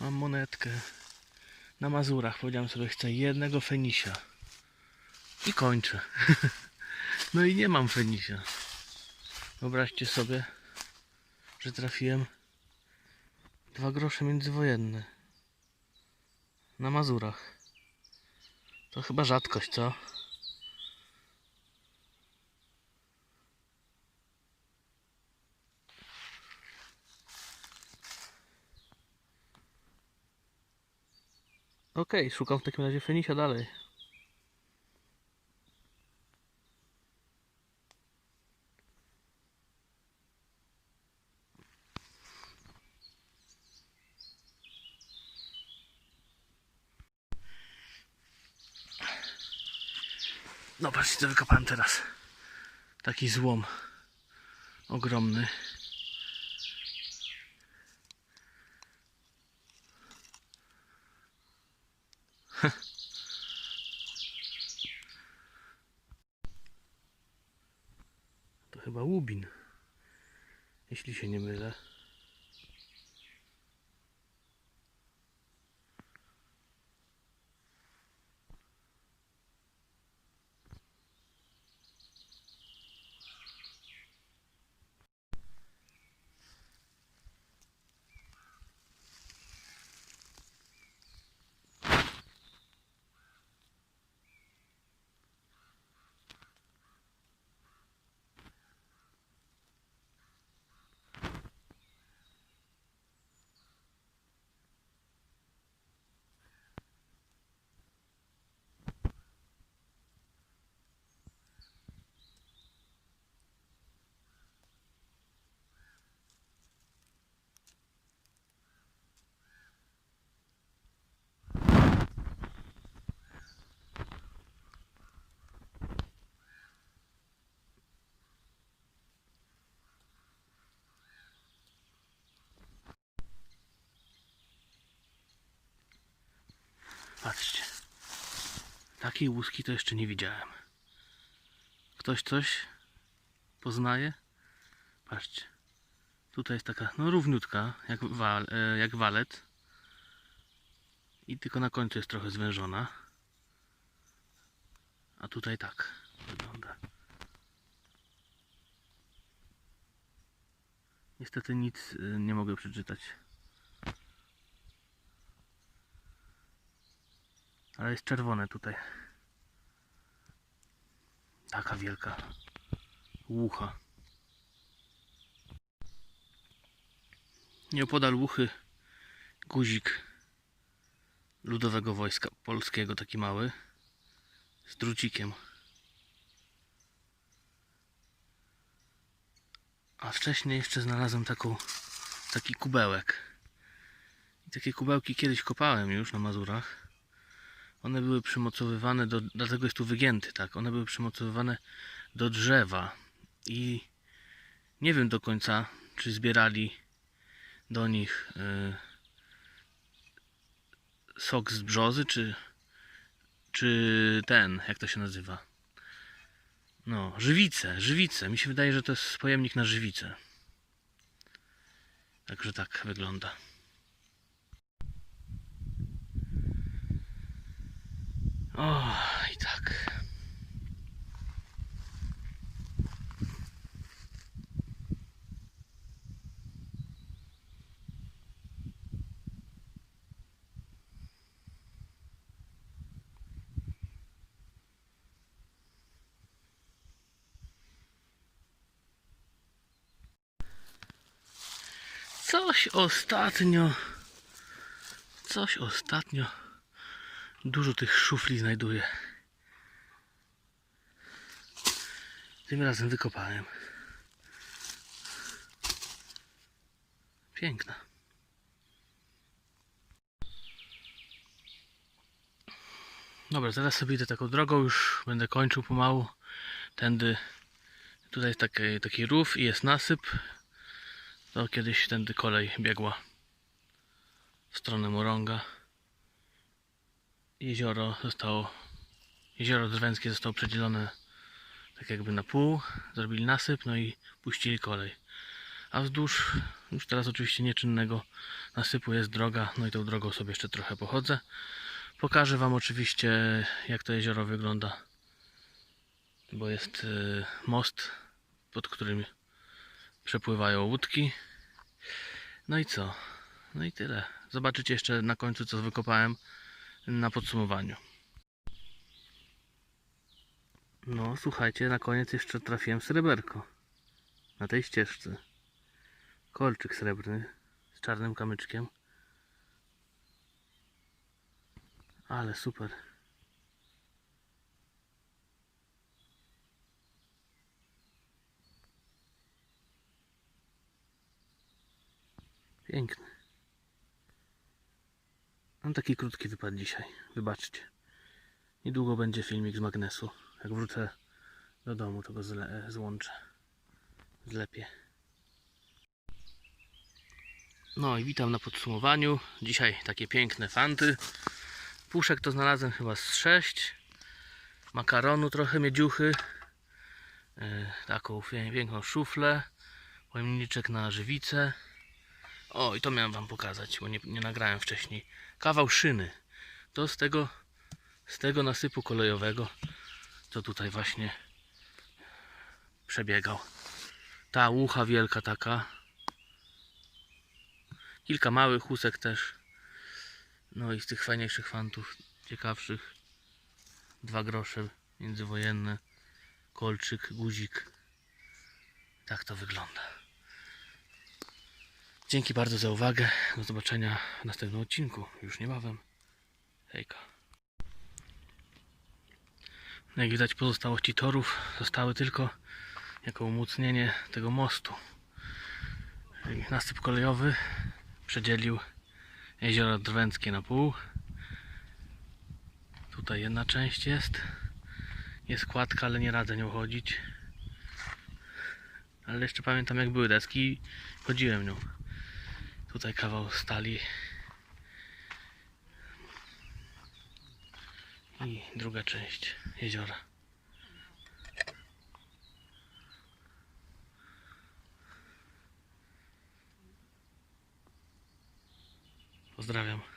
Mam monetkę. Na Mazurach powiedziałem sobie, chcę jednego fenisia. I kończę. no i nie mam fenisia. Wyobraźcie sobie, że trafiłem dwa grosze międzywojenne. Na Mazurach. To chyba rzadkość, co? Okej, szukam w takim razie Fenisia dalej. No patrzcie co wykopałem teraz. Taki złom. Ogromny. To chyba łubin. Jeśli się nie mylę. Patrzcie. Takiej łuski to jeszcze nie widziałem. Ktoś coś poznaje? Patrzcie. Tutaj jest taka, no równiutka, jak, wal, e, jak walet. I tylko na końcu jest trochę zwężona. A tutaj tak wygląda. Niestety nic e, nie mogę przeczytać. Ale jest czerwone tutaj. Taka wielka łucha. Nieopodal łuchy guzik ludowego wojska polskiego, taki mały, z drucikiem. A wcześniej jeszcze znalazłem taką, taki kubełek. I takie kubełki kiedyś kopałem już na Mazurach. One były przymocowywane do, dlatego jest tu wygięty, tak. One były przymocowywane do drzewa i nie wiem do końca, czy zbierali do nich y, sok z brzozy, czy, czy ten, jak to się nazywa? No, żywice, żywice. Mi się wydaje, że to jest pojemnik na żywicę. Także tak wygląda. O, i tak. Coś ostatnio. Coś ostatnio. Dużo tych szufli znajduję. Tym razem wykopałem. Piękna. Dobra, teraz sobie idę taką drogą, już będę kończył pomału. Tędy, tutaj jest taki, taki rów i jest nasyp. To kiedyś tędy kolej biegła w stronę Morąga jezioro zostało jezioro drwęskie zostało przedzielone tak jakby na pół zrobili nasyp no i puścili kolej A wzdłuż już teraz oczywiście nieczynnego nasypu jest droga, no i tą drogą sobie jeszcze trochę pochodzę. Pokażę Wam oczywiście jak to jezioro wygląda, bo jest y, most, pod którym przepływają łódki. No i co? No i tyle. Zobaczycie jeszcze na końcu co wykopałem na podsumowaniu. No słuchajcie, na koniec jeszcze trafiłem sreberko. Na tej ścieżce. Kolczyk srebrny z czarnym kamyczkiem. Ale super. Piękny. Mam taki krótki wypad dzisiaj. Wybaczcie. Niedługo będzie filmik z magnesu. Jak wrócę do domu, to go złączę. Zlepię. No i witam na podsumowaniu. Dzisiaj takie piękne fanty. Puszek to znalazłem chyba z 6. Makaronu trochę miedziuchy. Yy, taką piękną szuflę. Pojemniczek na żywicę. O, i to miałem wam pokazać, bo nie, nie nagrałem wcześniej. Kawał szyny. To z tego, z tego nasypu kolejowego, co tutaj właśnie przebiegał. Ta łucha wielka taka. Kilka małych łusek też. No i z tych fajniejszych fantów, ciekawszych. Dwa grosze międzywojenne. Kolczyk, guzik. Tak to wygląda. Dzięki bardzo za uwagę. Do zobaczenia w następnym odcinku. Już niebawem. Hejka. Jak widać pozostałości torów zostały tylko jako umocnienie tego mostu. Nasyp kolejowy przedzielił jezioro Drwęckie na pół. Tutaj jedna część jest. Jest kładka, ale nie radzę nią chodzić. Ale jeszcze pamiętam jak były deski chodziłem nią. Tutaj kawał stali. I druga część jeziora. Pozdrawiam.